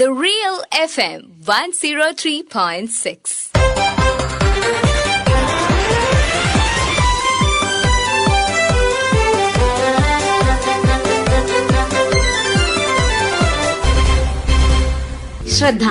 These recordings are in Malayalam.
The Real FM 103.6. ശ്രദ്ധ.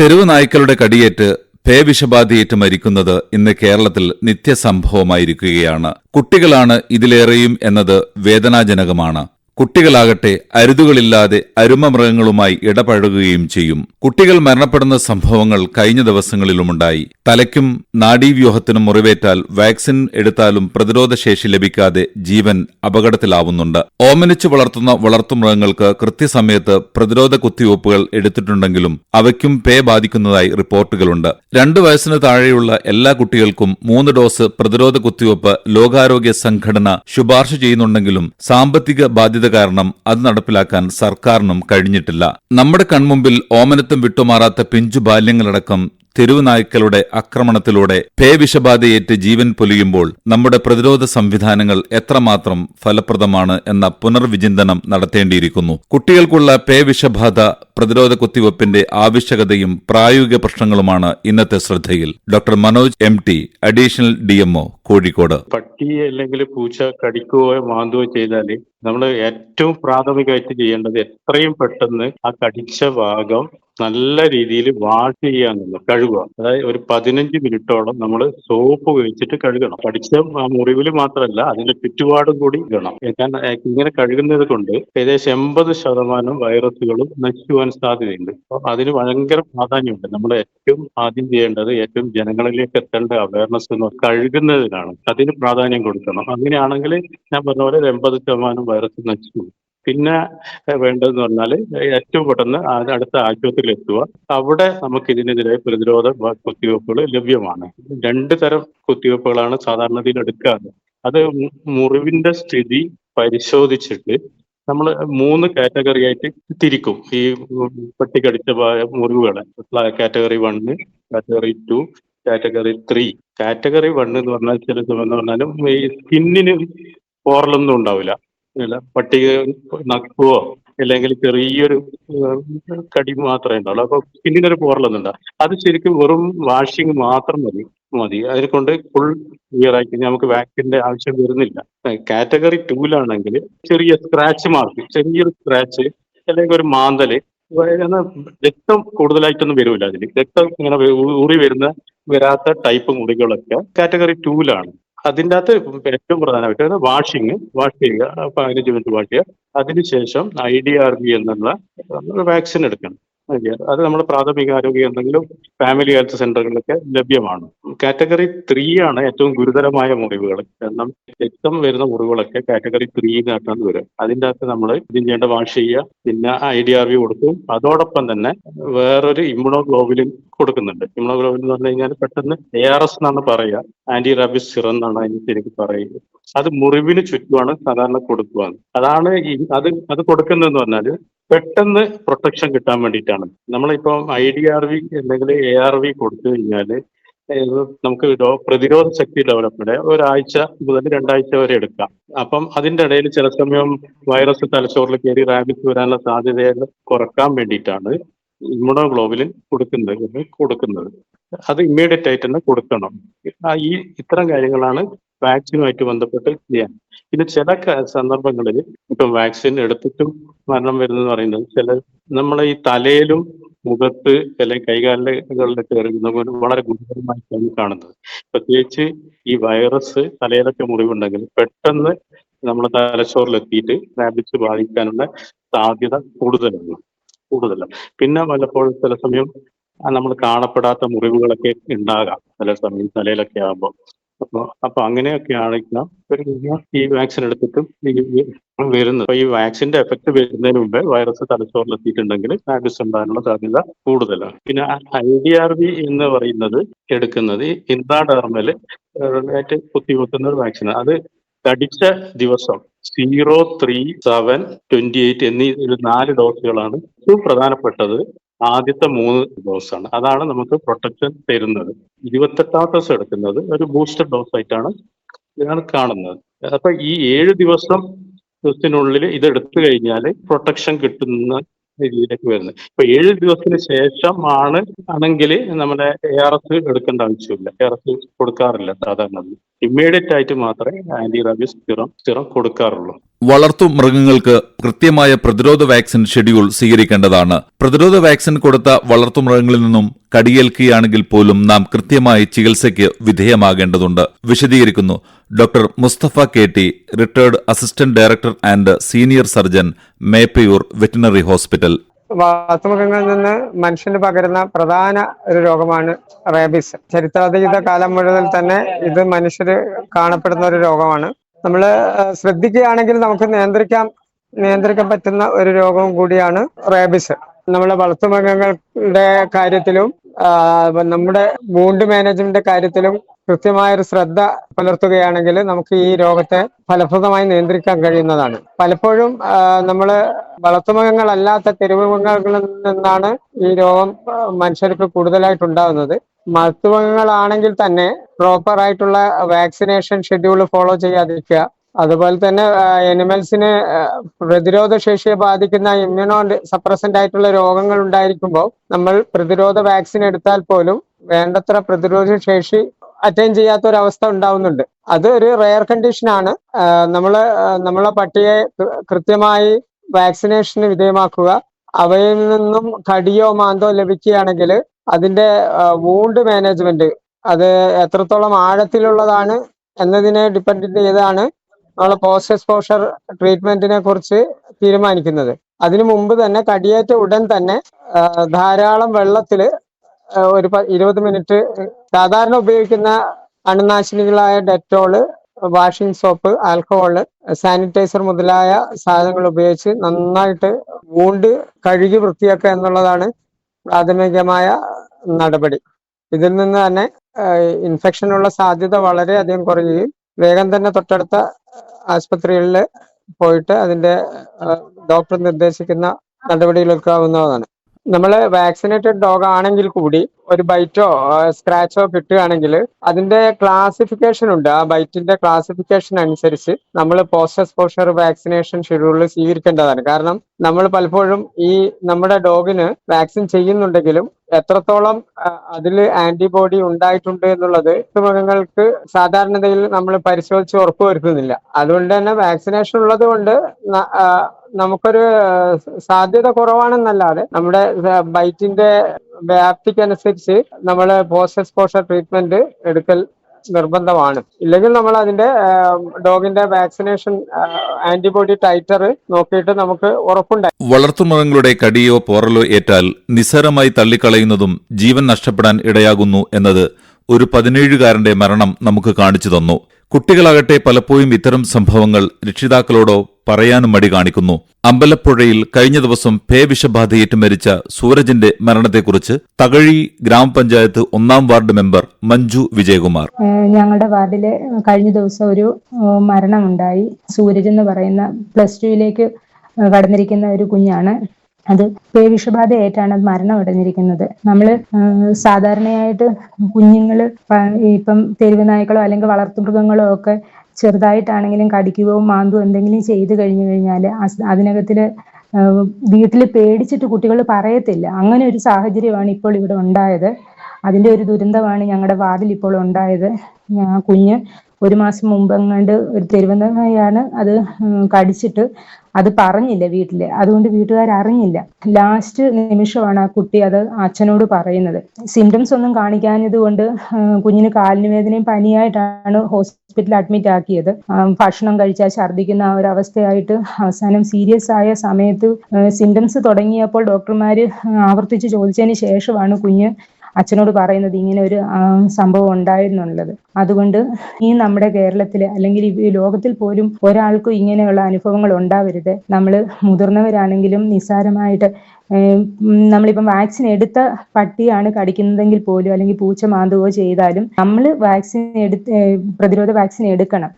തെരുവ് നായ്ക്കളുടെ കടിയേറ്റ് പേവിഷബാധയേറ്റ് മരിക്കുന്നത് ഇന്ന് കേരളത്തിൽ നിത്യസംഭവമായിരിക്കുകയാണ്. കുട്ടികളാണ് ഇതിലേറെയും എന്നത് വേദനാജനകമാണ്. കുട്ടികളാകട്ടെ അരുതുകളില്ലാതെ അരുമമൃഗങ്ങളുമായി ഇടപഴകുകയും ചെയ്യും. കുട്ടികൾ മരണപ്പെടുന്ന സംഭവങ്ങൾ കഴിഞ്ഞ ദിവസങ്ങളിലുമുണ്ടായി. തലയ്ക്കും നാഡീവ്യൂഹത്തിനും മുറിവേറ്റാൽ വാക്സിൻ എടുത്താലും പ്രതിരോധശേഷി ലഭിക്കാതെ ജീവൻ അപകടത്തിലാവുന്നുണ്ട്. ഓമനിച്ചു വളർത്തുന്ന വളർത്തുമൃഗങ്ങൾക്ക് കൃത്യസമയത്ത് പ്രതിരോധ കുത്തിവയ്പ്പുകൾ എടുത്തിട്ടുണ്ടെങ്കിലും അവയ്ക്കും പേ ബാധിക്കുന്നതായി റിപ്പോർട്ടുകളുണ്ട്. രണ്ടു വയസ്സിന് താഴെയുള്ള എല്ലാ കുട്ടികൾക്കും മൂന്ന് ഡോസ് പ്രതിരോധ കുത്തിവയ്പ്പ് ലോകാരോഗ്യ സംഘടന ശുപാർശ ചെയ്യുന്നുണ്ടെങ്കിലും സാമ്പത്തിക ബാധ്യത കാരണം അത് നടപ്പിലാക്കാൻ സർക്കാരിനും കഴിഞ്ഞിട്ടില്ല. നമ്മുടെ കൺമുമ്പിൽ ഓമനത്തും വിട്ടുമാറാത്ത പിഞ്ചു ബാല്യങ്ങളടക്കം തെരുവ് നായ്ക്കളുടെ ആക്രമണത്തിലൂടെ പേവിഷബാധയേറ്റ് ജീവൻ പൊലിയുമ്പോൾ നമ്മുടെ പ്രതിരോധ സംവിധാനങ്ങൾ എത്രമാത്രം ഫലപ്രദമാണ് എന്ന പുനർവിചിന്തനം നടത്തേണ്ടിയിരിക്കുന്നു. കുട്ടികൾക്കുള്ള പേവിഷബാധ പ്രതിരോധ കുത്തിവയ്പ്പിന്റെ ആവശ്യകതയും പ്രായോഗിക പ്രശ്നങ്ങളുമാണ് ഇന്നത്തെ ശ്രദ്ധയിൽ. Doctor Manoj M T additional DMO Kozhikode. പട്ടി അല്ലെങ്കിൽ പൂച്ച കടിക്കുകയോ മാന്തുകയോ ചെയ്താൽ നമ്മൾ ഏറ്റവും പ്രാഥമികമായിട്ട് ചെയ്യേണ്ടത് എത്രയും പെട്ടെന്ന് ആ കടിച്ച ഭാഗം നല്ല രീതിയിൽ വാഷ് ചെയ്യാന്നുള്ളത് കഴുകുക. അതായത് ഒരു പതിനഞ്ച് മിനിറ്റോളം നമ്മൾ സോപ്പ് ഉപയോഗിച്ചിട്ട് കഴുകണം. പഠിച്ച മുറിവിൽ മാത്രമല്ല അതിന്റെ ചുറ്റുപാടും കൂടി വേണം കാരണം ഇങ്ങനെ കഴുകുന്നത് കൊണ്ട് ഏകദേശം എൺപത് ശതമാനം വൈറസുകളും പോകാൻ സാധ്യതയുണ്ട്. അതിന് ഭയങ്കര പ്രാധാന്യമുണ്ട്. നമ്മൾ ഏറ്റവും ആദ്യം ചെയ്യേണ്ടത് ഏറ്റവും ജനങ്ങളിലേക്ക് എത്തേണ്ട അവയർനെസ് എന്ന് കഴുകുന്നതിനാണ്. അതിന് പ്രാധാന്യം കൊടുക്കണം. അങ്ങനെയാണെങ്കിൽ ഞാൻ പറഞ്ഞ പോലെ എൺപത് ശതമാനം വൈറസ് നശിച്ചു. പിന്നെ വേണ്ടതെന്ന് പറഞ്ഞാൽ ഏറ്റവും പെട്ടെന്ന് അടുത്ത ആശുപത്രിയിൽ എത്തുക അവിടെ നമുക്ക് ഇതിനെതിരെ പ്രതിരോധ കുത്തിവയ്പ്പുകൾ ലഭ്യമാണ്. രണ്ട് തരം കുത്തിവയ്പ്പുകളാണ് സാധാരണ ഇതിൽ എടുക്കാറ്. അത് മുറിവിന്റെ സ്ഥിതി പരിശോധിച്ചിട്ട് നമ്മൾ മൂന്ന് കാറ്റഗറി ആയിട്ട് തിരിക്കും. ഈ പെട്ടി കടിച്ച മുറിവുകളെ. Category one category two category three. Category one എന്ന് പറഞ്ഞാൽ ചില സമയം എന്ന് പറഞ്ഞാലും ഈ സ്കിന്നിന് പോറലൊന്നും ഉണ്ടാവില്ല. പട്ടിക നക്കുവോ അല്ലെങ്കിൽ ചെറിയൊരു കടി മാത്രമേ ഉണ്ടാവുള്ളൂ. അപ്പൊ സ്കിന്നിനൊരു പോറലൊന്നും ഉണ്ടാവും അത് ശരിക്കും വെറും വാഷിംഗ് മാത്രം മതി. മതി. അതിനെ കൊണ്ട് ഫുൾ ക്ലിയർ കഴിഞ്ഞാൽ നമുക്ക് വാക്സിന്റെ ആവശ്യം വരുന്നില്ല. കാറ്റഗറി ടൂലാണെങ്കിൽ ചെറിയ സ്ക്രാച്ച് മാർക്ക് ചെറിയൊരു സ്ക്രാച്ച് അല്ലെങ്കിൽ ഒരു മാന്തൽ രക്തം കൂടുതലായിട്ടൊന്നും വരില്ല അതിൽ രക്തം ഇങ്ങനെ ഊറി വരുന്ന വരാത്ത ടൈപ്പ് മുറികളൊക്കെ കാറ്റഗറി ടൂലാണ് അതിന്റെ അകത്ത് ഏറ്റവും പ്രധാനമായിട്ട് വാഷിങ് വാഷ് ചെയ്യുക പതിനഞ്ച് മിനിറ്റ് വാഷ് ചെയ്യുക. അതിനുശേഷം ഐ ഡി ആർ ബി എന്നുള്ള വാക്സിൻ എടുക്കണം. അത്. നമ്മൾ പ്രാഥമിക ആരോഗ്യ കേന്ദ്രങ്ങളിലും ഫാമിലി ഹെൽത്ത് സെന്ററുകളിലൊക്കെ ലഭ്യമാണ്. കാറ്റഗറി ത്രീ ആണ് ഏറ്റവും ഗുരുതരമായ മുറിവുകൾ. കാരണം രക്തം വരുന്ന മുറിവുകളൊക്കെ കാറ്റഗറി ത്രീയിനകത്താണ് വരും അതിന്റെ അകത്ത് നമ്മൾ ഇതിന് ചെയ്യേണ്ട വാഷ് ചെയ്യുക പിന്നെ ഐ ഡി ആർ വി കൊടുക്കും അതോടൊപ്പം തന്നെ വേറൊരു ഇമ്മ്യൂണോഗ്ലോബുലിൻ കൊടുക്കുന്നുണ്ട്. ഇമ്മ്യൂണോഗ്ലോബുലിൻ എന്ന് പറഞ്ഞു കഴിഞ്ഞാൽ പെട്ടെന്ന് എ ആർ എസ് എന്നാണ് പറയുക. ആന്റി റാബിസ് സിറം എന്നാണ് അതിന് ശരിക്കും പറയുന്നത് അത് മുറിവിന് ചുറ്റുമാണ് സാധാരണ കൊടുക്കുക അതാണ് അത് അത് കൊടുക്കുന്നതെന്ന് പറഞ്ഞാൽ പെട്ടെന്ന് പ്രൊട്ടക്ഷൻ കിട്ടാൻ വേണ്ടിയിട്ടാണ്. നമ്മളിപ്പം ഐ ഡി ആർ വി അല്ലെങ്കിൽ എ ആർ വി കൊടുത്തു കഴിഞ്ഞാൽ നമുക്ക് പ്രതിരോധ ശക്തി ഡെവലപ്മെന്റ് ഒരാഴ്ച മുതൽ രണ്ടാഴ്ച വരെ എടുക്കാം. അപ്പം അതിന്റെ ഇടയിൽ ചില സമയം വൈറസ് തലച്ചോറിൽ കയറി റാബിസ് വരാനുള്ള സാധ്യതകൾ കുറയ്ക്കാൻ വേണ്ടിയിട്ടാണ് ഇമ്മ്യൂണോഗ്ലോബുലിൻ കൊടുക്കുന്നത് കൊടുക്കുന്നത്. അത് ഇമ്മീഡിയറ്റ് ആയിട്ട് തന്നെ കൊടുക്കണം. ഈ ഇത്തരം കാര്യങ്ങളാണ് വാക്സിനുമായിട്ട് ബന്ധപ്പെട്ട് ചെയ്യാൻ പിന്നെ ചില സന്ദർഭങ്ങളിൽ ഇപ്പം വാക്സിൻ എടുത്തിട്ടും മരണം വരുന്നെന്ന് പറയുന്നത് ചില നമ്മളെ ഈ തലയിലും മുഖത്ത് അല്ലെങ്കിൽ കൈകാലുകളിലൊക്കെ എറിയുന്ന വളരെ ഗുരുതരമായിട്ടാണ് കാണുന്നത്. പ്രത്യേകിച്ച് ഈ വൈറസ് തലയിലൊക്കെ മുറിവുണ്ടെങ്കിൽ പെട്ടെന്ന് നമ്മുടെ തലച്ചോറിലെത്തിയിട്ട് റാബിസ് ബാധിക്കാനുള്ള സാധ്യത കൂടുതലാണ്. കൂടുതലാണ്. പിന്നെ പലപ്പോഴും ചില സമയം നമ്മൾ കാണപ്പെടാത്ത മുറിവുകളൊക്കെ ഉണ്ടാകാം. ചില സമയം തലയിലൊക്കെ ആകുമ്പോൾ അപ്പൊ അപ്പൊ അങ്ങനെയൊക്കെ ആണെങ്കിൽ ഒരു ഈ വാക്സിൻ എടുത്തിട്ടും വരുന്നത്. ഈ വാക്സിന്റെ എഫക്ട് വരുന്നതിന് മുമ്പേ വൈറസ് തലച്ചോറിലെത്തിയിട്ടുണ്ടെങ്കിൽ റാബിസ് ഉണ്ടാകാനുള്ള സാധ്യത കൂടുതലാണ്. പിന്നെ ഐ ഡി ആർ ബി എന്ന് പറയുന്നത് എടുക്കുന്നത് ഇൻട്രാഡെർമൽ ആയിട്ട് കുത്തിവെക്കുന്ന ഒരു വാക്സിൻ അത് കടിച്ച ദിവസം zero three seven twenty eight എന്നീ നാല് ഡോസുകളാണ് ഏറ്റവും പ്രധാനപ്പെട്ടത് ആദ്യത്തെ മൂന്ന് ഡോസാണ്. അതാണ് നമുക്ക് പ്രൊട്ടക്ഷൻ തരുന്നത്. ഇരുപത്തെട്ടാം ദിവസം എടുക്കുന്നത് ഒരു ബൂസ്റ്റർ ഡോസ് ആയിട്ടാണ് ഇതാണ് കാണുന്നത്. അപ്പൊ ഈ ഏഴ് ദിവസം ദിവസത്തിനുള്ളിൽ ഇത് എടുത്തു കഴിഞ്ഞാൽ പ്രൊട്ടക്ഷൻ കിട്ടുന്ന രീതിയിലേക്ക് വരുന്നത്. ഇപ്പൊ ഏഴ് ദിവസത്തിന് ശേഷം ആണ് ആണെങ്കിൽ നമ്മുടെ എ ആർ എസ് എടുക്കേണ്ട ആവശ്യമില്ല. എ ആർ എസ് കൊടുക്കാറില്ല സാധാരണ. ഇമ്മീഡിയറ്റ് ആയിട്ട് മാത്രമേ ആന്റി റാബിസ് സിറം സിറം കൊടുക്കാറുള്ളൂ. വളർത്തു മൃഗങ്ങൾക്ക് കൃത്യമായ പ്രതിരോധ വാക്സിൻ ഷെഡ്യൂൾ സ്വീകരിക്കേണ്ടതാണ്. പ്രതിരോധ വാക്സിൻ കൊടുത്ത വളർത്തു മൃഗങ്ങളിൽ നിന്നും കടിയേൽക്കുകയാണെങ്കിൽ പോലും നാം കൃത്യമായി ചികിത്സയ്ക്ക് വിധേയമാകേണ്ടതുണ്ട്. വിശദീകരിക്കുന്നു. Doctor Mustafa K T retired assistant director and senior surgeon Meppayur veterinary hospital. വളർത്തുമൃഗങ്ങളിൽ നിന്ന് മനുഷ്യന് പകരുന്ന പ്രധാന ഒരു രോഗമാണ് റേബിസ്. ചരിത്രാതീത കാലം മുഴുവൻ തന്നെ ഇത് മനുഷ്യർ കാണപ്പെടുന്ന ഒരു രോഗമാണ്. നമ്മൾ ശ്രദ്ധിക്കുകയാണെങ്കിൽ നമുക്ക് നിയന്ത്രിക്കാൻ നിയന്ത്രിക്കാൻ പറ്റുന്ന ഒരു രോഗവും കൂടിയാണ് റേബിസ്. നമ്മളെ വളർത്തുമൃഗങ്ങളുടെ കാര്യത്തിലും നമ്മുടെ വൂണ്ട് മാനേജ്മെന്റ് കാര്യത്തിലും കൃത്യമായ ഒരു ശ്രദ്ധ പുലർത്തുകയാണെങ്കിൽ നമുക്ക് ഈ രോഗത്തെ ഫലപ്രദമായി നിയന്ത്രിക്കാൻ കഴിയുന്നതാണ്. പലപ്പോഴും നമ്മൾ വളർത്തുമൃഗങ്ങളല്ലാത്ത തെരുവുമൃഗങ്ങളിൽ നിന്നാണ് ഈ രോഗം മനുഷ്യർക്ക് കൂടുതലായിട്ട് ഉണ്ടാകുന്നത് വളർത്തുമൃഗങ്ങളാണെങ്കിൽ തന്നെ പ്രോപ്പർ ആയിട്ടുള്ള വാക്സിനേഷൻ ഷെഡ്യൂൾ ഫോളോ ചെയ്യാതിരിക്കുക അതുപോലെ തന്നെ എനിമൽസിന് പ്രതിരോധ ശേഷിയെ ബാധിക്കുന്ന ഇമ്മ്യൂണോ സപ്രസന്റ് ആയിട്ടുള്ള രോഗങ്ങൾ ഉണ്ടായിരിക്കുമ്പോൾ നമ്മൾ പ്രതിരോധ വാക്സിൻ എടുത്താൽ പോലും വേണ്ടത്ര പ്രതിരോധ ശേഷി അറ്റൈൻ ചെയ്യാത്ത ഒരു അവസ്ഥ ഉണ്ടാവുന്നുണ്ട്. അത് ഒരു റെയർ കണ്ടീഷൻ ആണ്. നമ്മൾ നമ്മളെ പട്ടിയെ കൃത്യമായി വാക്സിനേഷന് വിധേയമാക്കുക. അവയിൽ നിന്നും കടിയോ മാന്തോ ലഭിക്കുകയാണെങ്കിൽ അതിന്റെ വൂണ്ട് മാനേജ്മെന്റ് അത് എത്രത്തോളം ആഴത്തിലുള്ളതാണ് എന്നതിനെ ഡിപ്പെൻഡ് ചെയ്താണ് നമ്മൾ പോസ്റ്റ് എക്സ്പോഷർ ട്രീറ്റ്മെന്റിനെ കുറിച്ച് തീരുമാനിക്കുന്നത്. അതിനു മുമ്പ് തന്നെ കടിയേറ്റ ഉടൻ തന്നെ ധാരാളം വെള്ളത്തിൽ ഒരു ഇരുപത് മിനിറ്റ് സാധാരണ ഉപയോഗിക്കുന്ന അണുനാശിനികളായ Dettol washing soap alcohol sanitiser മുതലായ സാധനങ്ങൾ ഉപയോഗിച്ച് നന്നായിട്ട് വൂണ്ട് കഴുകി വൃത്തിയാക്കുക എന്നുള്ളതാണ് പ്രാഥമികമായ നടപടി. ഇതിൽ നിന്ന് തന്നെ ഇൻഫെക്ഷനുള്ള സാധ്യത വളരെയധികം കുറയുകയും വേഗം തന്നെ തൊട്ടടുത്ത ആശുപത്രികളിൽ പോയിട്ട് അതിന്റെ ഡോക്ടർ നിർദ്ദേശിക്കുന്ന നടപടികൾ എടുക്കാവുന്നതാണ്. നമ്മൾ വാക്സിനേറ്റഡ് ഡോഗ് ആണെങ്കിൽ കൂടി ഒരു ബൈറ്റോ സ്ക്രാച്ചോ കിട്ടുകയാണെങ്കിൽ അതിന്റെ ക്ലാസിഫിക്കേഷൻ ഉണ്ട്. ആ ബൈറ്റിന്റെ ക്ലാസിഫിക്കേഷൻ അനുസരിച്ച് നമ്മൾ പോസ്റ്റ് എക്സ്പോഷർ വാക്സിനേഷൻ ഷെഡ്യൂളിൽ സ്വീകരിക്കേണ്ടതാണ്. കാരണം നമ്മൾ പലപ്പോഴും ഈ നമ്മുടെ ഡോഗിന് വാക്സിൻ ചെയ്യുന്നുണ്ടെങ്കിലും എത്രത്തോളം അതിൽ ആന്റിബോഡി ഉണ്ടായിട്ടുണ്ട് എന്നുള്ളത് മൃഗങ്ങൾക്ക് സാധാരണതയിൽ നമ്മൾ പരിശോധിച്ച് ഉറപ്പുവരുത്തുന്നില്ല അതുകൊണ്ട് തന്നെ വാക്സിനേഷൻ ഉള്ളത് കൊണ്ട് നമുക്കൊരു സാധ്യത കുറവാണെന്നല്ലാതെ നമ്മുടെ ബൈറ്റിന്റെ വ്യാപ്തിക്കനുസരിച്ച് നമ്മൾ പോസ്റ്റ് എക്സ്പോഷർ ട്രീറ്റ്മെന്റ് എടുക്കൽ നിർബന്ധമാണ്. ഇല്ലെങ്കിൽ നമ്മൾ അതിന്റെ ഡോഗിന്റെ വാക്സിനേഷൻ ആന്റിബോഡി ടൈറ്റർ നോക്കിയിട്ട് നമുക്ക് ഉറപ്പുണ്ടായി. വളർത്തുമൃഗങ്ങളുടെ കടിയോ പോറലോ ഏറ്റാൽ നിസ്സാരമായി തള്ളിക്കളയുന്നതും ജീവൻ നഷ്ടപ്പെടാൻ ഇടയാകുന്നു എന്നത് ഒരു പതിനേഴുകാരന്റെ മരണം നമുക്ക് കാണിച്ചു തന്നു. കുട്ടികളാകട്ടെ പലപ്പോഴും ഇത്തരം സംഭവങ്ങൾ രക്ഷിതാക്കളോടോ പറയാനും മടി കാണിക്കുന്നു. അമ്പലപ്പുഴയിൽ കഴിഞ്ഞ ദിവസം പേവിഷബാധയേറ്റ് മരിച്ച സൂരജിന്റെ മരണത്തെക്കുറിച്ച് തകഴി ഗ്രാമപഞ്ചായത്ത് ഒന്നാം വാർഡ് മെമ്പർ മഞ്ജു വിജയകുമാർ. ഞങ്ങളുടെ വാർഡിൽ കഴിഞ്ഞ ദിവസം ഒരു മരണമുണ്ടായി. സൂരജ് എന്ന് പറയുന്ന പ്ലസ് ടുവിലേക്ക് കടന്നിരിക്കുന്ന ഒരു കുഞ്ഞാണ് അത് പേവിഷബാധയായിട്ടാണ് അത് മരണം അടഞ്ഞിരിക്കുന്നത്. നമ്മൾ സാധാരണയായിട്ട് കുഞ്ഞുങ്ങൾ ഇപ്പം തെരുവ് നായ്ക്കളോ അല്ലെങ്കിൽ വളർത്തുമൃഗങ്ങളോ ഒക്കെ ചെറുതായിട്ടാണെങ്കിലും കടിക്കുകയോ മാന്തോ എന്തെങ്കിലും ചെയ്തു കഴിഞ്ഞു കഴിഞ്ഞാൽ അതിനകത്തിൽ വീട്ടിൽ പേടിച്ചിട്ട് കുട്ടികൾ പറയത്തില്ല. അങ്ങനെ ഒരു സാഹചര്യമാണ് ഇപ്പോൾ ഇവിടെ ഉണ്ടായത്. അതിന്റെ ഒരു ദുരന്തമാണ് ഞങ്ങളുടെ വാർഡിൽ ഇപ്പോൾ ഉണ്ടായത് കുഞ്ഞ് ഒരു മാസം മുമ്പെങ്ങാണ്ട് ഒരു തെരുവുനായാണ് അത് കടിച്ചിട്ട് അത് പറഞ്ഞില്ല വീട്ടിൽ. അതുകൊണ്ട് വീട്ടുകാർ അറിഞ്ഞില്ല. ലാസ്റ്റ് നിമിഷമാണ് ആ കുട്ടി അത് അച്ഛനോട് പറയുന്നത്. സിംറ്റംസ് ഒന്നും കാണിക്കാഞ്ഞത് കൊണ്ട് കുഞ്ഞിന് കാലിന് വേദനയും പനിയായിട്ടാണ് ഹോസ്പിറ്റലിൽ അഡ്മിറ്റ് ആക്കിയത്. ഭക്ഷണം കഴിച്ചാൽ ഛർദ്ദിക്കുന്ന ആ ഒരു അവസ്ഥയായിട്ട് അവസാനം സീരിയസ് ആയ സമയത്ത് സിംറ്റംസ് തുടങ്ങിയപ്പോൾ ഡോക്ടർമാര് ആവർത്തിച്ച് ചോദിച്ചതിന് ശേഷമാണ് കുഞ്ഞ് അച്ഛനോട് പറയുന്നത് ഇങ്ങനെ ഒരു സംഭവം ഉണ്ടായിരുന്നുള്ളത്. അതുകൊണ്ട് ഈ നമ്മുടെ കേരളത്തിലെ അല്ലെങ്കിൽ ഈ ലോകത്തിൽ പോലും ഒരാൾക്കും ഇങ്ങനെയുള്ള അനുഭവങ്ങൾ ഉണ്ടാവരുത്. നമ്മൾ മുതിർന്നവരാണെങ്കിലും നിസ്സാരമായിട്ട് നമ്മളിപ്പം വാക്സിൻ എടുത്ത പട്ടിയാണ് കടിക്കുന്നതെങ്കിൽ പോലും അല്ലെങ്കിൽ പൂച്ച മാന്തുകയോ ചെയ്താലും നമ്മൾ വാക്സിൻ എടുത്ത് പ്രതിരോധ വാക്സിൻ എടുക്കണം.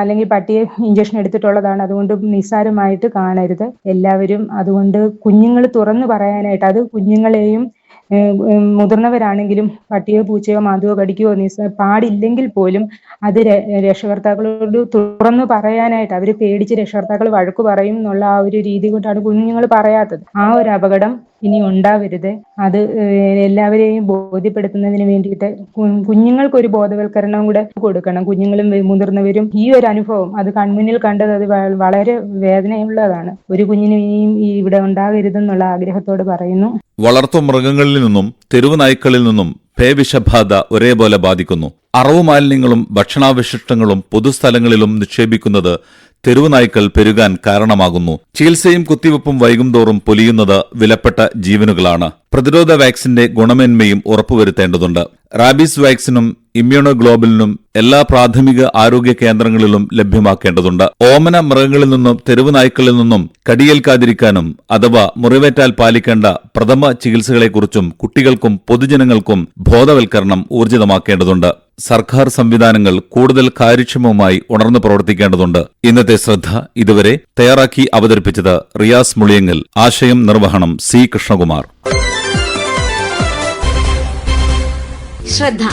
അല്ലെങ്കിൽ പട്ടിയെ ഇഞ്ചക്ഷൻ എടുത്തിട്ടുള്ളതാണ്. അതുകൊണ്ട് നിസ്സാരമായിട്ട് കാണരുത്. എല്ലാവരും അതുകൊണ്ട് കുഞ്ഞുങ്ങൾ തുറന്നു പറയാനായിട്ട് അത് കുഞ്ഞുങ്ങളെയും മുതിർന്നവരാണെങ്കിലും പട്ടിയോ പൂച്ചയോ മാതുവോ കടിക്കുകയോ നിസ പാടില്ലെങ്കിൽ പോലും അത് രക്ഷകർത്താക്കളോട് തുറന്നു പറയാനായിട്ട് അവർ പേടിച്ച് രക്ഷകർത്താക്കൾ വഴക്കു പറയും എന്നുള്ള ആ ഒരു രീതി കൊണ്ടാണ് കുഞ്ഞുങ്ങൾ പറയാത്തത്. ആ ഒരു അപകടം ഇനി ഉണ്ടാവരുത്. അത് എല്ലാവരെയും ബോധ്യപ്പെടുത്തുന്നതിന് വേണ്ടിയിട്ട് കുഞ്ഞുങ്ങൾക്ക് കുഞ്ഞുങ്ങൾക്കൊരു ബോധവൽക്കരണം കൂടെ കൊടുക്കണം. കുഞ്ഞുങ്ങളും മുതിർന്നവരും ഈ ഒരു അനുഭവം അത് കൺമുന്നിൽ കണ്ടത് അത് വളരെ വേദനയുള്ളതാണ്. ഒരു കുഞ്ഞിനും ഇനിയും ഇവിടെ ഉണ്ടാകരുതെന്നുള്ള ആഗ്രഹത്തോട് പറയുന്നു. വളർത്തു മൃഗങ്ങളിൽ നിന്നും തെരുവ് നായ്ക്കളിൽ നിന്നും പേവിഷബാധ ഒരേപോലെ ബാധിക്കുന്നു. അറവുമാലിന്യങ്ങളും ഭക്ഷണാവശിഷ്ടങ്ങളും പൊതുസ്ഥലങ്ങളിലും നിക്ഷേപിക്കുന്നത് തെരുവ് നായ്ക്കൾ പെരുകാൻ കാരണമാകുന്നു. ചികിത്സയും കുത്തിവെപ്പും വൈകുംതോറും പൊലിയുന്നത് വിലപ്പെട്ട ജീവനുകളാണ്. പ്രതിരോധ വാക്സിന്റെ ഗുണമേന്മയും ഉറപ്പുവരുത്തേണ്ടതുണ്ട്. റാബീസ് വാക്സിനും ഇമ്മ്യൂണോഗ്ലോബലിനും എല്ലാ പ്രാഥമിക ആരോഗ്യ കേന്ദ്രങ്ങളിലും ലഭ്യമാക്കേണ്ടതുണ്ട്. ഓമന മൃഗങ്ങളിൽ നിന്നും തെരുവുനായ്ക്കളിൽ നിന്നും കടിയേൽക്കാതിരിക്കാനും അഥവാ മുറിവേറ്റാൽ പാലിക്കേണ്ട പ്രഥമ ചികിത്സകളെക്കുറിച്ചും കുട്ടികൾക്കും പൊതുജനങ്ങൾക്കും ബോധവൽക്കരണം ഊർജിതമാക്കേണ്ടതുണ്ട്. സർക്കാർ സംവിധാനങ്ങൾ കൂടുതൽ കാര്യക്ഷമമായി ഉണർന്നു പ്രവർത്തിക്കേണ്ടതുണ്ട്. ഇന്നത്തെ ശ്രദ്ധ ഇതുവരെ തയ്യാറാക്കി അവതരിപ്പിച്ചത് റിയാസ് മുളിയങ്ങൽ. ആശയം നിർവഹണം സി കൃഷ്ണകുമാർ. ശ്രദ്ധ.